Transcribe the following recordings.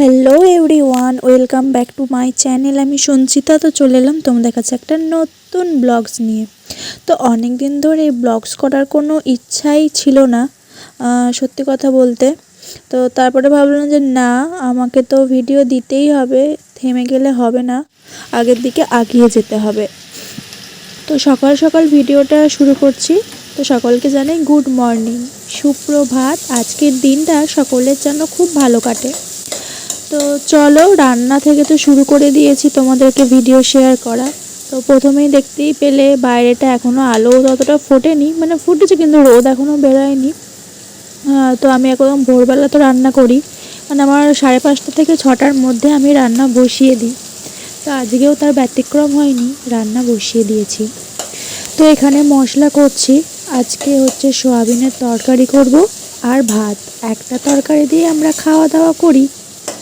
Hello everyone welcome back to my channel আমি সঞ্চিতা, তো চলে এলাম তোমাদের কাছে একটা নতুন ব্লগস নিয়ে। তো অনেক দিন ধরে ব্লগস করার কোনো ইচ্ছাই ছিল না সত্যি কথা বলতে। তো তারপরে ভাবলাম যে না, আমাকে তো ভিডিও দিতেই হবে, থেমে গেলে হবে না, আগের দিকে আগিয়ে যেতে হবে। তো সকাল সকাল ভিডিওটা শুরু করছি। তো সকলকে জানাই গুড মর্নিং সুপ্রভাত। আজকের দিনটা সকলের জন্য খুব ভালো কাটে। তো চলো, রান্না থেকে তো শুরু করে দিয়েছি তোমাদেরকে ভিডিও শেয়ার করা। তো প্রথমেই দেখতেই পেলে বাইরেটা এখনও আলো ততটা ফোটেনি মানে ফুটেছে কিন্তু রোদ এখনও বেরোয়নি। তো আমি একদম ভোরবেলা তো রান্না করি। মানে আমার সাড়ে পাঁচটা থেকে ছটার মধ্যে আমি রান্না বসিয়ে দিই। তো আজকেও তার ব্যতিক্রম হয়নি, রান্না বসিয়ে দিয়েছি। তো এখানে মশলা করছি। আজকে হচ্ছে সোয়াবিনের তরকারি করব আর ভাত। একটা তরকারি দিয়ে আমরা খাওয়া দাওয়া করি।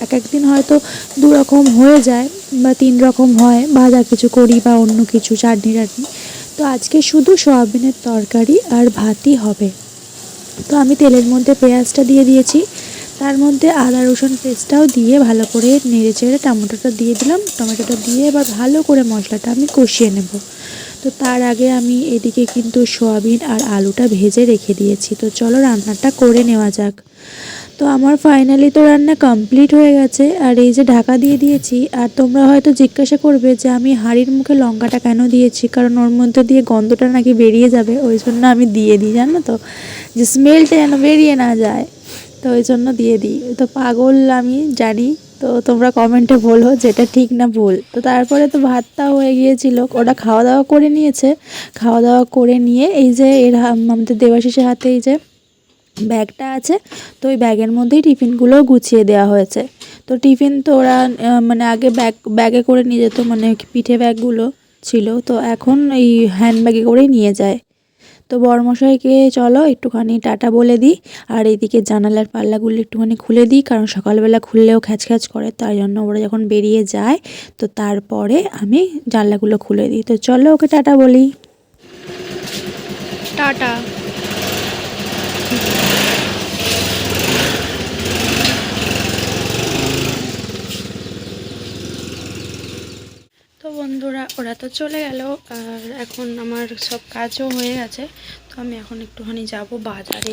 এক একদিন হয়তো দু রকম হয়ে যায় বা তিন রকম হয় ভাজা কিছু করি বা অন্য কিছু চাটনি টাটনি। তো আজকে শুধু সোয়াবিনের তরকারি আর ভাতই হবে। তো আমি তেলের মধ্যে পেঁয়াজটা দিয়ে দিয়েছি। তার মধ্যে আদা, রসুন পেস্টটাও দিয়ে ভালো করে নেড়ে চেড়ে টমেটোটা দিয়ে দিলাম। টমেটোটা দিয়ে এবার ভালো করে মশলাটা আমি কষিয়ে নেব। তো তার আগে আমি এদিকে কিন্তু সোয়াবিন আর আলুটা ভেজে রেখে দিয়েছি। তো চলো রান্নাটা করে নেওয়া যাক। তো আমার ফাইনালি তো রান্না কমপ্লিট হয়ে গেছে, আর এই যে ঢাকা দিয়ে দিয়েছি, আর তোমরা হয়তো জিজ্ঞাসা করবে যে আমি হাঁড়ির মুখে লঙ্কাটা কেন দিয়েছি, কারণ ওর মধ্যে দিয়ে গন্ধটা নাকি বেরিয়ে যাবে, ওই জন্য আমি দিয়ে দিই, জানো তো? যে স্মেলটা যেন বেরিয়ে না যায়, তো ওই জন্য দিয়ে দিই। তো পাগল আমি জানি, তো তোমরা কমেন্টে বলো যে এটা ঠিক না ভুল। তো তারপরে তো ভাতটা হয়ে গিয়েছিল ওটা খাওয়া দাওয়া করে নিয়েছে, খাওয়া দাওয়া করে নিয়ে এই যে এর আমাদের দেবাশিসের হাতে এই যে ব্যাগটা আছে, তো ওই ব্যাগের মধ্যেই টিফিনগুলো গুছিয়ে দেওয়া হয়েছে। তো টিফিন তো ওরা মানে আগে ব্যাগ, ব্যাগে করে নিয়ে যেত মানে পিঠে ব্যাগগুলো ছিল, তো এখন এই হ্যান্ড ব্যাগে করেই নিয়ে যায়। তো বড়মশাইকে চলো একটুখানি টাটা বলে দিই, আর এইদিকে জানালার পাল্লাগুলো একটুখানি খুলে দিই, কারণ সকালবেলা খুললেও খ্যাচ খ্যাচ করে, তাই জন্য ওরা যখন বেরিয়ে যায়, তো তারপরে আমি জানলাগুলো খুলে দিই। তো চলো ওকে টাটা বলি। টাটা তো বন্ধুরা, ওরা তো চলে গেল, আর এখন আমার সব কাজও হয়ে গেছে, তো আমি এখন একটুখানি যাব বাজারে।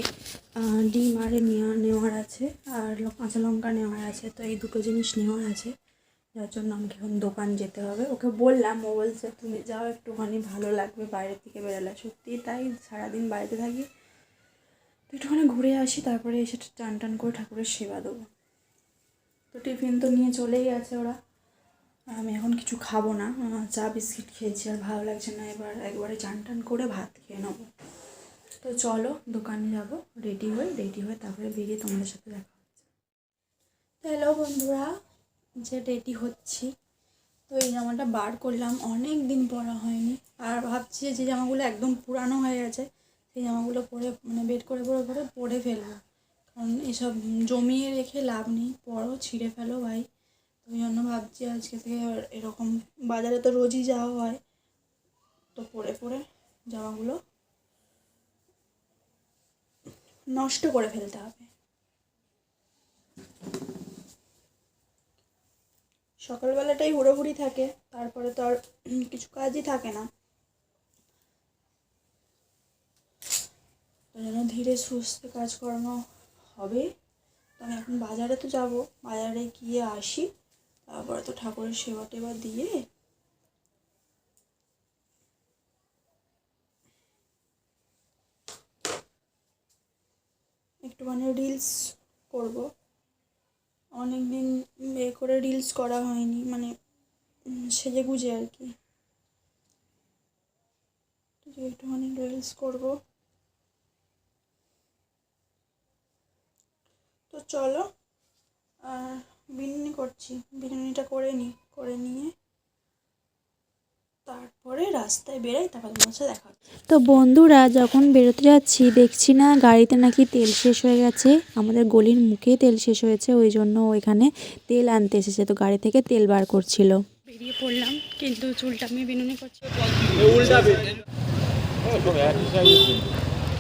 ডিম আরে নেওয়া, নেওয়ার আছে, আর কাঁচা লঙ্কা নেওয়ার আছে, তো এই দুটো জিনিস নেওয়ার আছে। যার জন্য আমাকে এখন দোকান যেতে হবে। ওকে বললাম, ও বলছে, তুমি যাও একটুখানি, ভালো লাগবে বাইরের থেকে বেরোলে। সত্যি তাই সারাদিন বাড়িতে থাকি একটুখানি ঘুরে আসি, তারপরে এসে টান টান করে ঠাকুরের সেবা দেবো। তো টিফিন তো নিয়ে চলেই গেছে ওরা। আমি এখন কিছু খাব না। চা, বিস্কিট খেয়েছি আর ভালো লাগছে না। এবার একবারে চান টান করে ভাত খেয়ে নেব। তো চলো, দোকানে যাব। রেডি হয়ে রেডি হয়ে তারপরে বেরিয়ে তোমাদের সাথে দেখা হচ্ছে। হ্যালো বন্ধুরা, যে রেডি হচ্ছি। তো এই জামাটা বার করলাম, অনেক দিন পরা হয়নি। আর ভাবছি যে জামাগুলো একদম পুরানো হয়ে গেছে, সেই জামাগুলো পরে মানে বের করে, পরে পরে পরে ফেলব। কারণ এসব জমিয়ে রেখে লাভ নেই, পরও ছিঁড়ে ফেলো ভাই। ওই জন্য ভাবছি আজকে থেকে এরকম, বাজারে তো রোজই যাওয়া হয়। তো পরে পরে জামাগুলো নষ্ট করে ফেলতে হবে। সকালবেলাটাই হুড়োহুড়ি থাকে, তারপরে তো আর কিছু কাজই থাকে না। জন্য ধীরে সুস্থে কাজকর্ম হবে। আমি এখন বাজারে তো যাব, বাজারে গিয়ে আসি। তারপরে তো ঠাকুরের সেবা টেবা দিয়ে একটুখানি রিলস করব। অনেক দিন এ করে রিলস করা হয়নি মানে সেজে গুজে আর কি। একটুখানি রিলস করব। তো চলো আর বিনুনি করছি। বিনুনিটা করে নিই করে নিয়ে তারপরে রাস্তায় বেরাই তারপর তোমার সাথে দেখা তো বন্ধুরা যখন বেরোতে যাচ্ছি দেখছি না গাড়িতে নাকি তেল শেষ হয়ে গেছে আমাদের গলির মুখেই তেল শেষ হয়েছে ওই জন্য ওইখানে তেল আনতে এসেছে তো গাড়ি থেকে তেল বার করছিল। বেরিয়ে পড়লাম কিন্তু চুলটা আমি বিনুনি করছি।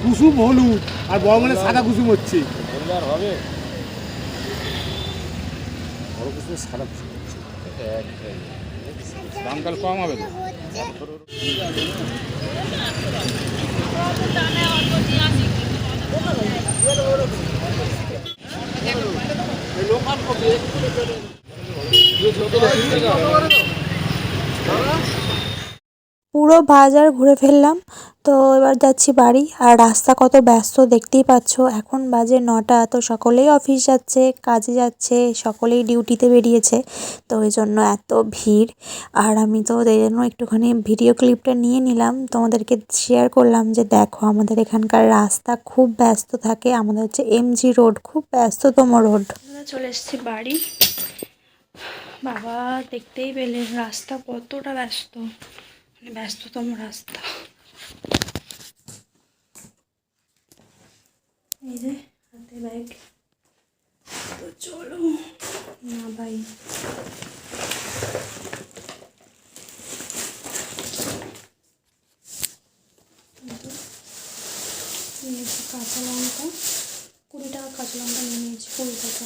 কুসুম হলুদ আর বড় মানে সাদা কুসুম হচ্ছে। বড় কিছু সারা দামকাল কম হবে তো? পুরো বাজার ঘুরে ফেললাম। তো এবার যাচ্ছি বাড়ি। আর রাস্তা কত ব্যস্ত দেখতেই পাচ্ছ। এখন বাজে নটা। তো সকলেই অফিস যাচ্ছে, কাজে যাচ্ছে, সকলেই ডিউটিতে বেরিয়েছে। তো ওই জন্য এত ভিড়। আর আমি তো এই জন্য একটুখানি ভিডিও ক্লিপটা নিয়ে নিলাম। তোমাদেরকে শেয়ার করলাম যে দেখো আমাদের এখানকার রাস্তা খুব ব্যস্ত থাকে। আমাদের হচ্ছে এমজি রোড খুব ব্যস্ততম রোড চলে এসছি বাড়ি। বাবা, দেখতেই পেলেন রাস্তা কতটা ব্যস্ত। মানে ব্যস্ততম রাস্তা। এই যে, হাতে ব্যাগ তো চলো, না ভাই। নিয়েছি কাঁচা লঙ্কা, কুড়ি টাকা কাঁচা লঙ্কা নিয়ে নিয়েছি, কুড়ি টাকা।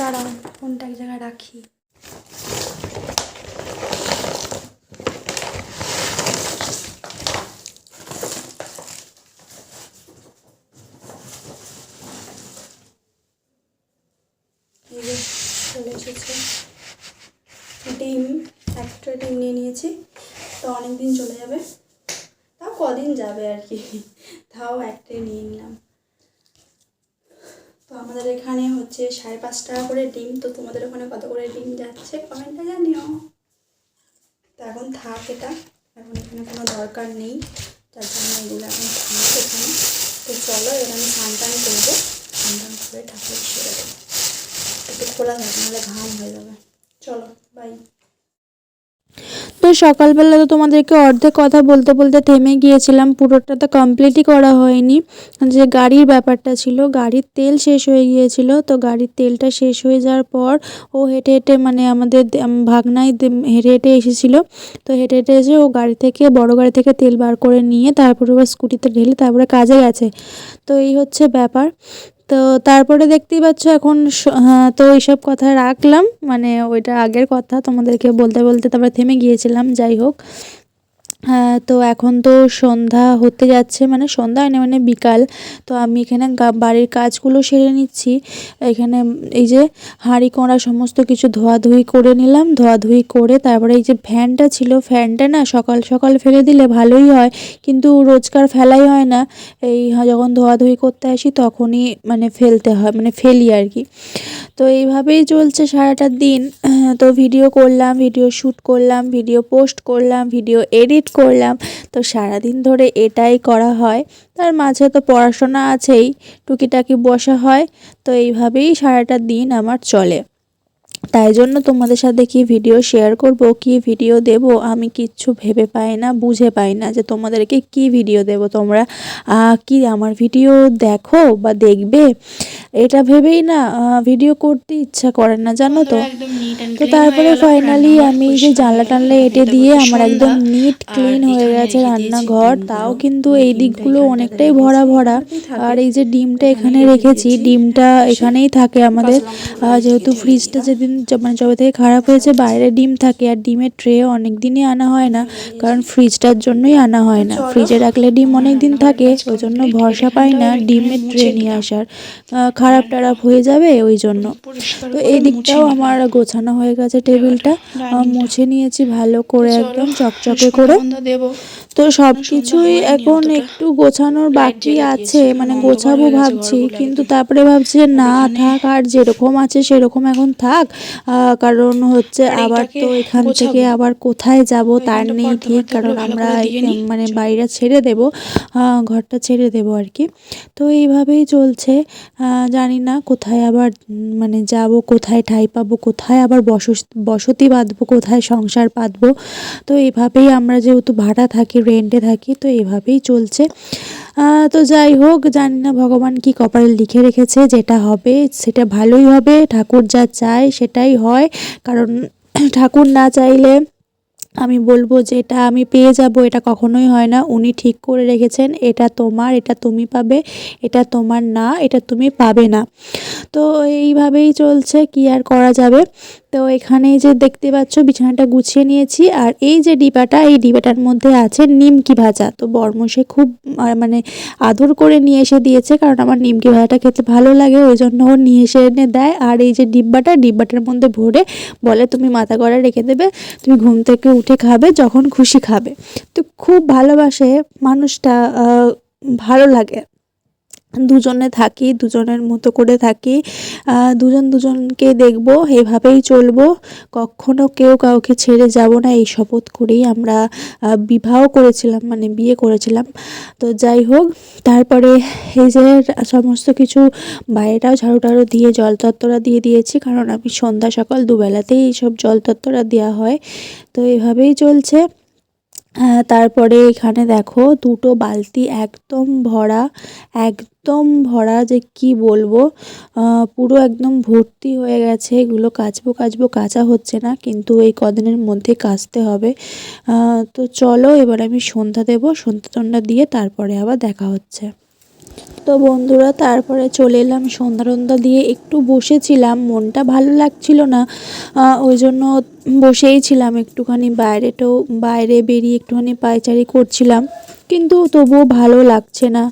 দাঁড়াও, ফোনটা এক জায়গায় রাখি। চলে ডিম, একটা ডিম নিয়ে নিয়েছি, তো অনেক দিন চলে যাবে। তাও কদিন যাবে আর কি। তাও একটাই নিয়ে নিলাম। তো আমাদের এখানে হচ্ছে সাড়ে পাঁচ টাকা করে ডিম, তো তোমাদের ওখানে কত করে ডিম যাচ্ছে কমেন্টে জানিও। তো এখন থাক এটা, এখন এখানে কোনো দরকার নেই তার জন্য এগুলো এখন থাক এখানে। তো চলো এবার আমি স্নান টান করব, স্নান টান করে ঠাকুর ছেড়ে দেবো একটু খোলা থাক, নাহলে ঘাম হয়ে যাবে। চলো বাই তো সকালবেলা তো তোমাদেরকে অর্ধেক কথা বলতে বলতে থেমে গিয়েছিলাম। পুরোটা তো কমপ্লিটই করা হয়নি। যে গাড়ির ব্যাপারটা ছিল, গাড়ির তেল শেষ হয়ে গিয়েছিল। তো গাড়ির তেলটা শেষ হয়ে যাওয়ার পর ও হেঁটে হেঁটে মানে আমাদের ভাগনায় হেঁটে হেঁটে এসেছিল। তো হেঁটে হেঁটে এসে ও গাড়ি থেকে, বড় গাড়ি থেকে তেল বার করে নিয়ে তারপরে আবার স্কুটিতে ঢেলে তারপরে কাজে গেছে। তো এই হচ্ছে ব্যাপার। তো তারপরে দেখতেই পাচ্ছ এখন হ্যাঁ, তো এইসব কথা রাখলাম। মানে ওইটা আগের কথা তোমাদেরকে বলতে বলতে তারপরে থেমে গিয়েছিলাম যাই হোক। তো এখন তো সন্ধ্যা হতে যাচ্ছে মানে সন্ধ্যা হয় না মানে বিকাল। তো আমি এখানে বাড়ির কাজগুলো সেরে নিচ্ছি। এখানে এই যে হাঁড়ি কোঁড়া সমস্ত কিছু ধোয়াধুয়ি করে নিলাম, ধোয়াধুয়ি করে তারপরে এই যে ফ্যানটা ছিল, ফ্যানটা না সকাল সকাল ফেলে দিলে ভালোই হয়, কিন্তু রোজকার ফেলাই হয় না। এই যখন ধোয়াধুয়ি করতে আসি তখনই মানে ফেলতে হয় মানে ফেলি আর কি। তো এইভাবেই চলছে সারাটা দিন। তো ভিডিও করলাম, ভিডিও শ্যুট করলাম, ভিডিও পোস্ট করলাম, ভিডিও এডিট করলাম। তো সারাদিন ধরে এটাই করা হয়। তার মাঝে তো পড়াশোনা আছেই, টুকিটাকি বসা হয়। তো এইভাবেই সারাটা দিন আমার চলে। তাই জন্য তোমাদের সাথে কি ভিডিও শেয়ার করব কি ভিডিও দেব আমি কিচ্ছু ভেবে পাই না বুঝে পাই না যে তোমাদেরকে কি ভিডিও দেব। তোমরা কি আমার ভিডিও দেখো বা দেখবে? এটা ভেবেই না ভিডিও করতে ইচ্ছা করে না জানো তো? তো তারপরে ফাইনালি আমি যে জানলা টানলা এটে দিয়ে আমার একদম নিট ক্লিন হয়ে গেছে রান্নাঘর তাও কিন্তু এই দিকগুলো অনেকটাই ভরা ভরা। আর এই যে ডিমটা এখানে রেখেছি ডিমটা এখানেই থাকে আমাদের। যেহেতু ফ্রিজটা যেদিন মানে যবে থেকে খারাপ হয়েছে বাইরে ডিম থাকে আর ডিমের ট্রে অনেক দিনই আনা হয় না কারণ ফ্রিজটার জন্যই আনা হয় না। ফ্রিজে রাখলে ডিম অনেক দিন থাকে ওই জন্য ভরসা পাই না ডিমের ট্রে নিয়ে আসার। খারাপ টারাপ হয়ে যাবে ওই জন্য। তো এই দিকটাও আমার গোছানো হয়ে গেছে টেবিলটা। মুছে নিয়েছি ভালো করে একদম চকচকে করে। তো সব কিছুই এখন একটু গোছানোর বাকি আছে মানে গোছাবো ভাবছি। কিন্তু তারপরে ভাবছি যে না, থাক, আর যেরকম আছে সেরকম এখন থাক। কারণ হচ্ছে আবার তো এখান থেকে আবার কোথায় যাব তার নেই ঠিক, কারণ আমরা মানে বাড়িটা ছেড়ে দেব ঘরটা ছেড়ে দেব আর কি। তো এইভাবেই চলছে জানি না কোথায় আবার মানে যাব, কোথায় ঠাই পাবো, কোথায় আবার বসতি বাঁধবো, কোথায় সংসার পাতবো তো এইভাবেই আমরা যেহেতু ভাড়া থাকি রেন্টে থাকি, তো এভাবেই চলছে। তো যাই হোক, জানি না ভগবান কি কপালে লিখে রেখেছে, যেটা হবে সেটা ভালোই হবে, ঠাকুর যা চায় সেটাই হয়। কারণ ঠাকুর না চাইলে আমি বলব যে এটা আমি পেয়ে যাব, এটা কখনোই হয় না। উনি ঠিক করে রেখেছেন, এটা তোমার, এটা তুমি পাবে, এটা তোমার না, এটা তুমি পাবে না। তো এইভাবেই চলছে, কি আর করা যাবে? তো এখানে যে দেখতে পাচ্ছ, বিছানাটা গুছিয়ে নিয়েছি। আর এই যে ডিবাটা, এই ডিবাটার মধ্যে আছে নিমকি ভাজা। তো বর্মশে খুব মানে আদর করে নিয়ে এসে দিয়েছে, কারণ আমার নিমকি ভাজাটা খেতে ভালো লাগে, ওই জন্য ও নিয়ে এসে এনে দেয়। আর এই যে ডিব্বাটা, ডিব্বাটার মধ্যে ভরে বলে, তুমি মাথা গড়া রেখে দেবে, তুমি ঘুম থেকে উঠে খাবে যখন খুশি খাবে। তো খুব ভালোবাসে মানুষটা ভালো লাগে। দুজনে থাকি, দুজনের মতো করে থাকি। দুজন দুজনকে দেখব, এভাবেই চলবো। কখনো কেউ কাউকে ছেড়ে যাব না, এই শপথ করেই আমরা বিবাহ করেছিলাম মানে বিয়ে করেছিলাম। তো যাই হোক, তারপরে এই যে সমস্ত কিছু, বাইরেটাও ঝাড়ু টাড়ু দিয়ে জল তত্ত্বরা দিয়ে দিয়েছি, কারণ আমি সন্ধ্যা সকাল দুবেলাতেই এইসব জল তত্ত্বরা দেওয়া হয়। তো এভাবেই চলছে। তারপরে এখানে দেখো দুটো বালতি একদম ভরা একদম ভরা যে কি বলব পুরো একদম ভর্তি হয়ে গেছে। এগুলো কাচবো কাচবো, কাঁচা হচ্ছে না, কিন্তু এই কদিনের মধ্যে কাচতে হবে। তো চলো এবার আমি সন্ধ্যা দেবো, সন্ধ্যা টন্ধ্যা দিয়ে তারপরে আবার দেখা হচ্ছে। তো বন্ধুরা, তারপরে চলে এলাম সন্ধ্যা টন্ধ্যা দিয়ে। একটু বসেছিলাম, মনটা ভালো লাগছিল না। ওই জন্য বসেই ছিলাম একটুখানি, বাইরেটাও, বাইরে বেরিয়ে একটুখানি পায়চারি করছিলাম। কিন্তু তবুও ভালো লাগছে না।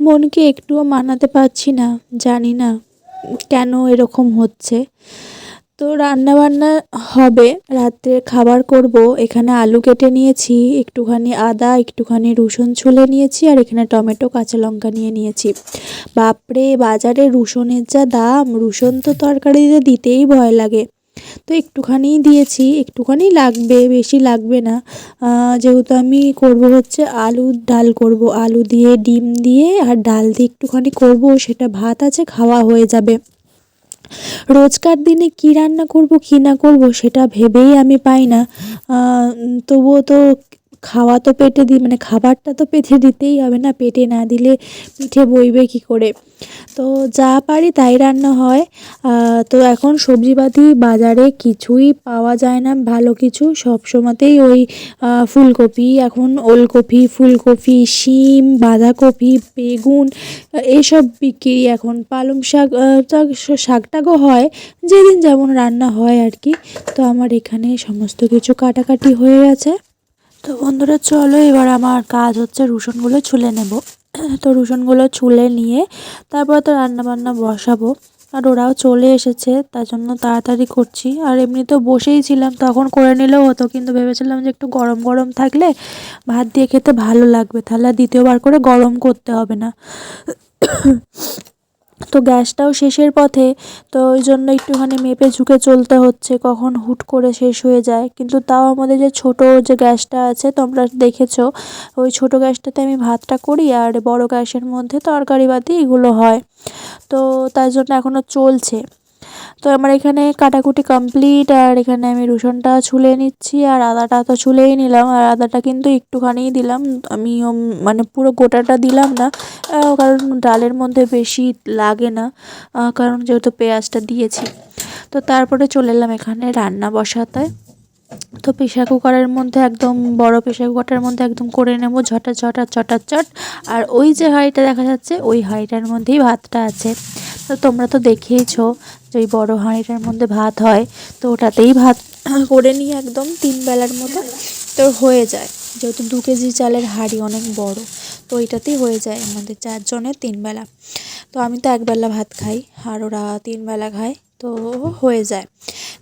মনকে একটুও মানাতে পারছি না, জানি না কেন এরকম হচ্ছে। তো রান্না বান্না হবে। রাত্রে খাবার করব। এখানে আলু কেটে নিয়েছি, একটুখানি আদা, একটুখানি রসুন ছুলে নিয়েছি, আর এখানে টমেটো, কাঁচা লঙ্কা নিয়ে নিয়েছি। বাপরে, বাজারে রসুনের যা দাম, রসুন তো তরকারিতে দিতেই ভয় লাগে। তো একটুখানিই দিয়েছি, একটুখানি লাগবে, বেশি লাগবে না। যেহেতু আমি করব হচ্ছে আলুর ডাল করব। আলু দিয়ে, ডিম দিয়ে, আর ডাল দিয়ে একটুখানি করব, সেটা ভাত আছে, খাওয়া হয়ে যাবে। রোজকার দিনে কি রান্না করব, কি না করব, সেটা ভেবেই আমি পাই না। তবুও তো খাওয়া তো পেটে দিই মানে খাবারটা তো পেটে দিতেই হবে না পেটে না দিলে পিঠে বইবে কি করে? তো যা পারি তাই রান্না হয়। তো এখন সবজিপাতি বাজারে কিছুই পাওয়া যায় না ভালো কিছু সব সময়তেই ওই ফুলকপি এখন ওলকপি ফুলকপি শিম বাঁধাকপি বেগুন এইসব বিক্রি এখন। পালং শাক আহ, টা- শাক টাকও হয় যেদিন যেমন রান্না হয় আর কি। তো আমার এখানে সমস্ত কিছু কাটাকাটি হয়ে গেছে। তো বন্ধুরা, চলো এবার আমার কাজ হচ্ছে রসুনগুলো ছুলে নেব। তো রসুনগুলো ছুলে নিয়ে তারপর তো রান্না বান্না বসাবো। আর ওরাও চলে এসেছে, তার জন্য তাড়াতাড়ি করছি। আর এমনিতেও বসেই ছিলাম, তখন করে নিলেও হতো, কিন্তু ভেবেছিলাম যে একটু গরম গরম থাকলে ভাত দিয়ে খেতে ভালো লাগবে। তাহলে দ্বিতীয়বার করে গরম করতে হবে না। তো গ্যাসটাও শেষের পথে, তো ওই জন্য একটুখানি মেপে ঝুঁকে চলতে হচ্ছে কখন হুট করে শেষ হয়ে যায়। কিন্তু তাও আমাদের যে ছোট যে গ্যাসটা আছে, তোমরা দেখেছ, ওই ছোট গ্যাসটাতে আমি ভাতটা করি আর বড় গ্যাসের মধ্যে তরকারি বাতি এগুলো হয়। তো তার জন্য এখনও চলছে। তো আমার এখানে কাটাকুটি কমপ্লিট আর এখানে আমি রসুনটা ছুলে নিচ্ছি, আর আদাটা তো ছুলেই নিলাম, আর আদাটা কিন্তু একটুখানিই দিলাম। আমি মানে পুরো গোটাটা দিলাম না কারণ ডালের মধ্যে বেশি লাগে না কারণ যেহেতু পেঁয়াজটা দিয়েছি। তো তারপরে চলে এলাম এখানে রান্না বসাতে। তো প্রেশার কুকারের মধ্যে একদম, বড় প্রেশার কুকারের মধ্যে একদম করে নেব ঝটা ঝটা চটা চট আর ওই যে হাঁড়িটা দেখা যাচ্ছে, ওই হাঁড়িটার মধ্যেই ভাতটা আছে। তো তোমরা তো দেখেইছো যে ওই বড় হাঁড়িটার মধ্যে ভাত হয়, তো ওটাতেই ভাত করে নিয়ে একদম তিন বেলার মতো, তো হয়ে যায়। যেহেতু দু কেজি চালের হাঁড়ি অনেক বড়, তো ওইটাতেই হয়ে যায় আমাদের চারজনের তিন বেলা। তো আমি তো একবেলা ভাত খাই, আর ওরা তিন বেলা খায়, তো হয়ে যায়।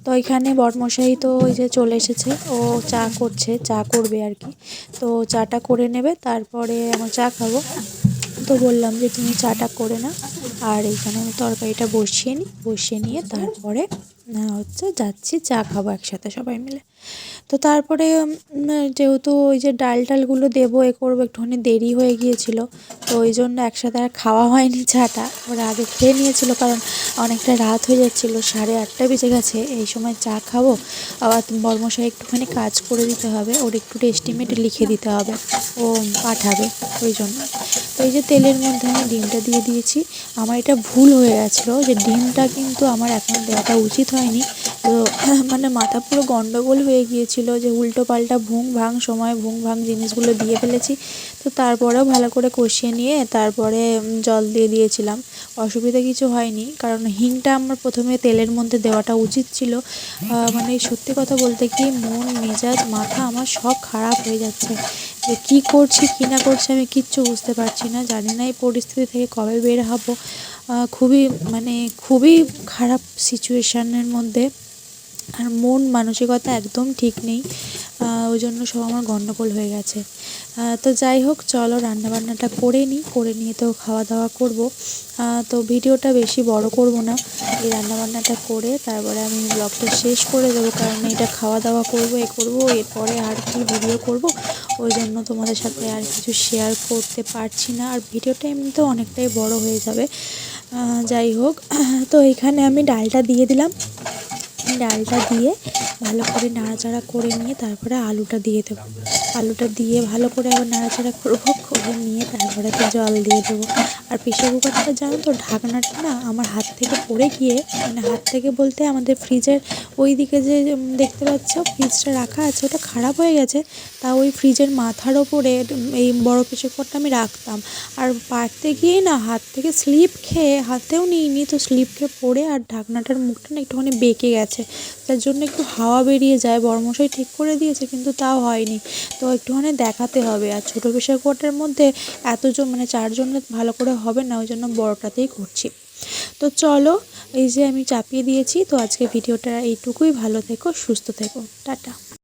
তো এখানে বরমশাই তো ওই যে চলে এসেছে, ও চা করছে, চা করবে আর কি। তো চাটা করে নেবে, তারপরে আমার চা খাব। তো বললাম যে তুমি চাটা করে না আর এইখানে আমি তরকারিটা বসিয়ে নিই বসিয়ে নিয়ে তারপরে হচ্ছে যাচ্ছি চা খাব একসাথে সবাই মিলে। তো তারপরে যেহেতু ওই যে ডাল টালগুলো দেবো এ করব, একটুখানি দেরি হয়ে গিয়েছিল, তো ওই জন্য একসাথে আর খাওয়া হয়নি চাটা। ওরা আগে খেয়ে নিয়েছিল, কারণ অনেকটা রাত হয়ে যাচ্ছিল, সাড়ে আটটা বেজে গেছে, এই সময় চা খাব। আবার বর্মশাই একটুখানি কাজ করে দিতে হবে, ওর একটু এস্টিমেট লিখে দিতে হবে, ও পাঠাবে ওই জন্য। তো এই যে তেলের মধ্যে আমি ডিমটা দিয়ে দিয়েছি, আমার এটা ভুল হয়ে গেছিল যে ডিমটা কিন্তু আমার এখন দেওয়াটা উচিত হয়নি। তো মানে মাথা পুরো গন্ডগোল হয়ে গিয়েছিল। যে উল্টো পাল্টা ভুং ভাং সময় ভুং ভাং জিনিসগুলো দিয়ে ফেলেছি। তো তারপরেও ভালো করে কষিয়ে নিয়ে তারপরে জল দিয়ে দিয়েছিলাম। অসুবিধা কিছু হয়নি, কারণ হিংটা আমার প্রথমে তেলের মধ্যে দেওয়াটা উচিত ছিল। মানে সত্যি কথা বলতে কি, মন, মেজাজ, মাথা আমার সব খারাপ হয়ে যাচ্ছে। যে কী করছি, কী না করছি আমি কিচ্ছু বুঝতে পারছি না। জানি না এই পরিস্থিতি থেকে কবে বের হব। খুবই মানে খুবই খারাপ সিচুয়েশানের মধ্যে। আর মন মানসিকতা একদম ঠিক নেই ওই জন্য সব আমার গণ্ডগোল হয়ে গেছে। তো যাই হোক, চলো রান্নাবান্নাটা করে নিই, করে নিয়ে তো খাওয়া দাওয়া করব তো ভিডিওটা বেশি বড় করব না, এই রান্নাবান্নাটা করে তারপরে আমি ব্লগটা শেষ করে দেবো, কারণ এটা খাওয়া দাওয়া করব, এ করব, এরপরে আর কি ভিডিও করব। ওই জন্য তোমাদের সাথে আর কিছু শেয়ার করতে পারছি না, আর ভিডিওটা এমনিতেও অনেকটাই বড় হয়ে যাবে। যাই হোক, তো এখানে আমি ডালটা দিয়ে দিলাম। ডালটা দিয়ে ভালো করে নাড়াচাড়া করে নিয়ে তারপরে আলুটা দিয়ে দেবো। আলুটা দিয়ে ভালো করে আবার নাড়াচাড়া করব, করে নিয়ে তারপরে তো জল দিয়ে দেবো। আর প্রেশার কুকারটা জানো তো, ঢাকনাটা না আমার হাত থেকে পড়ে গিয়ে মানে হাত থেকে বলতে আমাদের ফ্রিজের ওই দিকে যে দেখতে পাচ্ছ ফ্রিজটা রাখা আছে, ওটা খারাপ হয়ে গেছে, তা ওই ফ্রিজের মাথার ওপরে, এই বড় প্রেশার কুকারটা আমি রাখতাম। আর পারতে গিয়েই না হাত থেকে স্লিপ খেয়ে, হাতেও নিইনি, তো স্লিপ খেয়ে পড়ে আর ঢাকনাটার মুখটা না একটুখানি বেঁকে গেছে। তার জন্য একটু হাওয়া বেরিয়ে যায়, বর্মশাই ঠিক করে দিয়েছে, কিন্তু তাও হয়নি। তো একটুখানি দেখাতে হবে। আর ছোটো প্রেশার কুকারটার মধ্যে এতজন মানে চারজন ভালো করে হবে না, ওই জন্য বড়টাতেই করছি তো চলো, এই যে আমি চাপিয়ে দিয়েছি, তো আজকে ভিডিওটা এইটুকুই। ভালো থেকো, সুস্থ থেকো। টাটা।